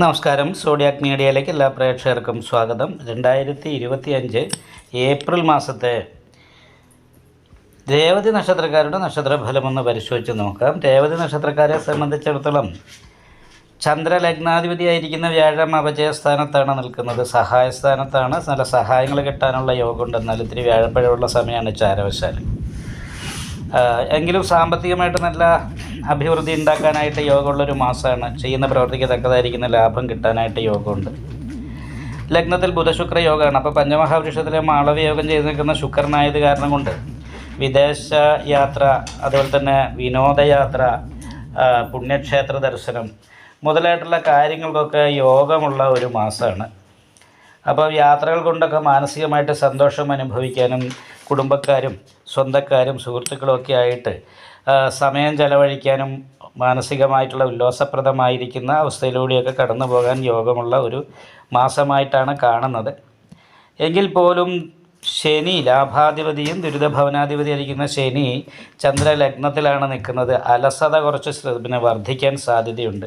നമസ്കാരം. സോഡിയാക് മീഡിയയിലേക്ക് എല്ലാ പ്രേക്ഷകർക്കും സ്വാഗതം. രണ്ടായിരത്തി ഇരുപത്തി അഞ്ച് ഏപ്രിൽ മാസത്തെ രേവതി നക്ഷത്രക്കാരുടെ നക്ഷത്രഫലമൊന്ന് പരിശോധിച്ച് നോക്കാം. രേവതി നക്ഷത്രക്കാരെ സംബന്ധിച്ചിടത്തോളം ചന്ദ്രലഗ്നാധിപതിയായിരിക്കുന്ന വ്യാഴം അപജയ സ്ഥാനത്താണ് നിൽക്കുന്നത്. സഹായ സ്ഥാനത്താണ് നല്ല സഹായങ്ങൾ കിട്ടാനുള്ള യോഗമുണ്ട്. എന്നാൽ ഇത്തിരി വ്യാഴപ്പഴമുള്ള സമയമാണ് ചാരവശാൽ ആഹ് എങ്കിലും സാമ്പത്തികമായിട്ട് നല്ല അഭിവൃദ്ധി ഉണ്ടാക്കാനായിട്ട് യോഗമുള്ളൊരു മാസമാണ്. ചെയ്യുന്ന പ്രവർത്തിക്ക് തക്കതായിരിക്കുന്ന ലാഭം കിട്ടാനായിട്ട് യോഗമുണ്ട്. ലഗ്നത്തിൽ ബുധശുക്ര യോഗമാണ്. അപ്പോൾ പഞ്ചമഹാവൃക്ഷത്തിലെ മാളവ യോഗം ചെയ്ത് നിൽക്കുന്ന ശുക്രനായത് കാരണം കൊണ്ട് വിദേശ യാത്ര അതുപോലെ തന്നെ വിനോദയാത്ര പുണ്യക്ഷേത്ര ദർശനം മുതലായിട്ടുള്ള കാര്യങ്ങൾക്കൊക്കെ യോഗമുള്ള ഒരു മാസമാണ്. അപ്പോൾ യാത്രകൾ കൊണ്ടൊക്കെ മാനസികമായിട്ട് സന്തോഷം അനുഭവിക്കാനും കുടുംബക്കാരും സ്വന്തക്കാരും സുഹൃത്തുക്കളും ഒക്കെ ആയിട്ട് സമയം ചെലവഴിക്കാനും മാനസികമായിട്ടുള്ള ഉല്ലാസപ്രദമായിരിക്കുന്ന അവസ്ഥയിലൂടെയൊക്കെ കടന്നു പോകാൻ യോഗമുള്ള ഒരു മാസമായിട്ടാണ് കാണുന്നത്. എങ്കിൽ പോലും ശനി ലാഭാധിപതിയും ദുരിതഭവനാധിപതിയായിരിക്കുന്ന ശനി ചന്ദ്രലഗ്നത്തിലാണ് നിൽക്കുന്നത്. അലസത കുറച്ച് പിന്നെ വർദ്ധിക്കാൻ സാധ്യതയുണ്ട്.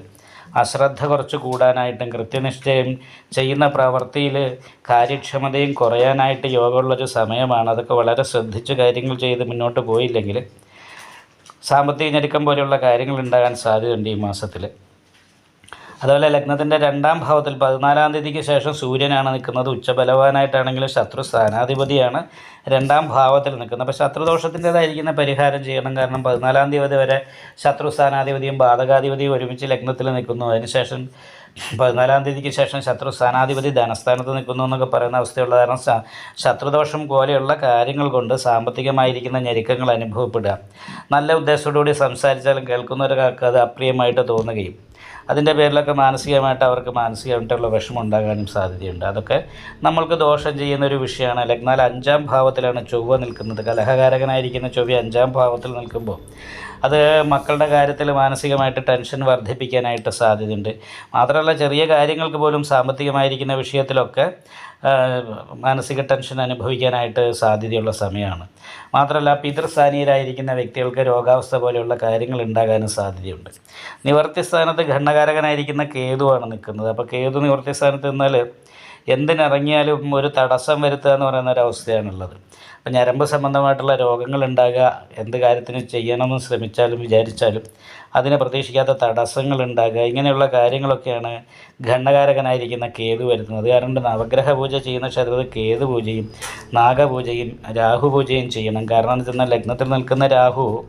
അശ്രദ്ധ കുറച്ച് കൂടാനായിട്ടും കൃത്യനിഷ്ഠയും ചെയ്യുന്ന പ്രവൃത്തിയിൽ കാര്യക്ഷമതയും കുറയാനായിട്ട് യോഗമുള്ളൊരു സമയമാണ്. അതൊക്കെ വളരെ ശ്രദ്ധിച്ച് കാര്യങ്ങൾ ചെയ്ത് മുന്നോട്ട് പോയില്ലെങ്കിൽ സാമ്പത്തിക ഞെരുക്കം പോലെയുള്ള കാര്യങ്ങൾ ഉണ്ടാകാൻ സാധ്യതയുണ്ട് ഈ മാസത്തിൽ. അതുപോലെ ലഗ്നത്തിന്റെ രണ്ടാം ഭാവത്തിൽ പതിനാലാം തീയതിക്ക് ശേഷം സൂര്യനാണ് നിൽക്കുന്നത്. ഉച്ചബലവാനായിട്ടാണെങ്കിലും ശത്രു സ്ഥാനാധിപതിയാണ് രണ്ടാം ഭാവത്തിൽ നിൽക്കുന്നത്. അപ്പോൾ ശത്രുദോഷത്തിന്റെതായിരിക്കുന്ന പരിഹാരം ചെയ്യണം. കാരണം പതിനാലാം തീയതി വരെ ശത്രു സ്ഥാനാധിപതിയും ബാധകാധിപതിയും ഒരുമിച്ച് ലഗ്നത്തിൽ നിൽക്കുന്നു. അതിനുശേഷം പതിനാലാം തീയതിക്ക് ശേഷം ശത്രു സ്ഥാനാധിപതി ധനസ്ഥാനത്ത് നിൽക്കുന്നു എന്നൊക്കെ പറയുന്ന അവസ്ഥയുള്ള കാരണം ശത്രുദോഷം പോലെയുള്ള കാര്യങ്ങൾ കൊണ്ട് സാമ്പത്തികമായിരിക്കുന്ന ഞെരുക്കങ്ങൾ അനുഭവപ്പെടുക. നല്ല ഉദ്ദേശത്തോടുകൂടി സംസാരിച്ചാലും കേൾക്കുന്നവർക്ക് അത് അപ്രിയമായിട്ട് തോന്നുകയും അതിന്റെ പേരിലൊക്കെ മാനസികമായിട്ട് അവർക്ക് മാനസികമായിട്ടുള്ള വിഷമം ഉണ്ടാകാനും സാധ്യതയുണ്ട്. അതൊക്കെ നമ്മൾക്ക് ദോഷം ചെയ്യുന്ന ഒരു വിഷയമാണ്. ലഗ്നാൽ അഞ്ചാം ഭാവത്തിലാണ് ചൊവ്വ നിൽക്കുന്നത്. കലഹകാരകനായിരിക്കുന്ന ചൊവ്വ അഞ്ചാം ഭാവത്തിൽ നിൽക്കുമ്പോൾ അത് മക്കളുടെ കാര്യത്തിൽ മാനസികമായിട്ട് ടെൻഷൻ വർദ്ധിപ്പിക്കാനായിട്ട് സാധ്യതയുണ്ട്. മാത്രമല്ല ചെറിയ കാര്യങ്ങൾക്ക് പോലും സാമ്പത്തികമായിരിക്കുന്ന വിഷയത്തിലൊക്കെ മാനസിക ടെൻഷൻ അനുഭവിക്കാനായിട്ട് സാധ്യതയുള്ള സമയമാണ്. മാത്രമല്ല പിതൃസ്ഥാനീയരായിരിക്കുന്ന വ്യക്തികൾക്ക് രോഗാവസ്ഥ പോലെയുള്ള കാര്യങ്ങൾ ഉണ്ടാകാനും സാധ്യതയുണ്ട്. നിവർത്തി സ്ഥാനത്ത് ഘണ്ണകാരകനായിരിക്കുന്ന കേതുവാണ് നിൽക്കുന്നത്. അപ്പോൾ കേതു നിവർത്തി സ്ഥാനത്ത് നിന്നാൽ എന്തിനിറങ്ങിയാലും ഒരു തടസ്സം വരുത്തുക എന്ന് പറയുന്ന ഒരു അവസ്ഥയാണുള്ളത്. അപ്പം ഞരമ്പ് സംബന്ധമായിട്ടുള്ള രോഗങ്ങൾ ഉണ്ടാകുക എന്ത് കാര്യത്തിന് ചെയ്യണമെന്ന് ശ്രമിച്ചാലും വിചാരിച്ചാലും അതിനെ പ്രതീക്ഷിക്കാത്ത തടസ്സങ്ങൾ ഉണ്ടാകുക ഇങ്ങനെയുള്ള കാര്യങ്ങളൊക്കെയാണ് ഘണ്ണകാരകനായിരിക്കുന്ന കേതു വരുത്തുന്നത് കാരണം നവഗ്രഹ പൂജ ചെയ്യുന്ന ക്ഷേത്രത്തിൽ കേതു പൂജയും നാഗപൂജയും രാഹു പൂജയും ചെയ്യണം. കാരണം എന്ന് വെച്ചാൽ ലഗ്നത്തിൽ നിൽക്കുന്ന രാഹു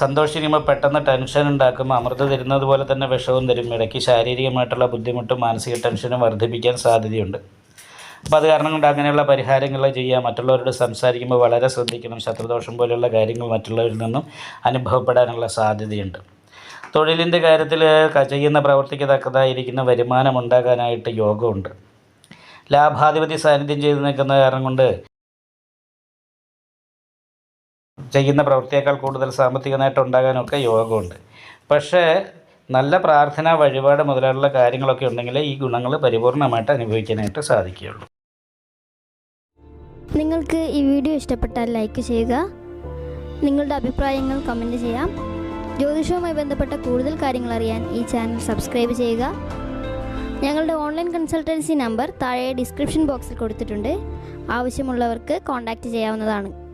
സന്തോഷിക്കുമ്പോൾ പെട്ടെന്ന് ടെൻഷൻ ഉണ്ടാക്കും അമൃത തരുന്നത് പോലെ തന്നെ വിഷവും തരും. ഇടയ്ക്ക് ശാരീരികമായിട്ടുള്ള ബുദ്ധിമുട്ടും മാനസിക ടെൻഷനും വർദ്ധിപ്പിക്കാൻ സാധ്യതയുണ്ട്. അപ്പോൾ അത് കാരണം കൊണ്ട് അങ്ങനെയുള്ള പരിഹാരങ്ങൾ ചെയ്യുക മറ്റുള്ളവരോട് സംസാരിക്കുമ്പോൾ വളരെ ശ്രദ്ധിക്കണം. ശത്രുദോഷം പോലെയുള്ള കാര്യങ്ങൾ മറ്റുള്ളവരിൽ നിന്നും അനുഭവപ്പെടാനുള്ള സാധ്യതയുണ്ട്. തൊഴിലിന്റെ കാര്യത്തിൽ ചെയ്യുന്ന പ്രവൃത്തിക്ക് തക്കതായിരിക്കുന്ന വരുമാനം ഉണ്ടാകാനായിട്ട് യോഗമുണ്ട്. ലാഭാധിപതി സാന്നിധ്യം ചെയ്തു നിൽക്കുന്ന കാരണം കൊണ്ട് ചെയ്യുന്ന പ്രവൃത്തിയേക്കാൾ കൂടുതൽ സാമ്പത്തിക നേട്ടം ഉണ്ടാകാനൊക്കെ യോഗമുണ്ട്. പക്ഷേ നല്ല പ്രാർത്ഥന വഴിപാട് മുതലായുള്ള കാര്യങ്ങളൊക്കെ ഉണ്ടെങ്കിൽ ഈ ഗുണങ്ങൾ പരിപൂർണമായിട്ട് അനുഭവിക്കാനായിട്ട് സാധിക്കുകയുള്ളൂ. നിങ്ങൾക്ക് ഈ വീഡിയോ ഇഷ്ടപ്പെട്ടാൽ ലൈക്ക് ചെയ്യുക. നിങ്ങളുടെ അഭിപ്രായങ്ങൾ കമന്റ് ചെയ്യാം. ജ്യോതിഷവുമായി ബന്ധപ്പെട്ട കൂടുതൽ കാര്യങ്ങൾ അറിയാൻ ഈ ചാനൽ സബ്സ്ക്രൈബ് ചെയ്യുക. ഞങ്ങളുടെ ഓൺലൈൻ കൺസൾട്ടൻസി നമ്പർ താഴെ ഡിസ്ക്രിപ്ഷൻ ബോക്സിൽ കൊടുത്തിട്ടുണ്ട്. ആവശ്യമുള്ളവർക്ക് കോൺടാക്റ്റ് ചെയ്യാവുന്നതാണ്.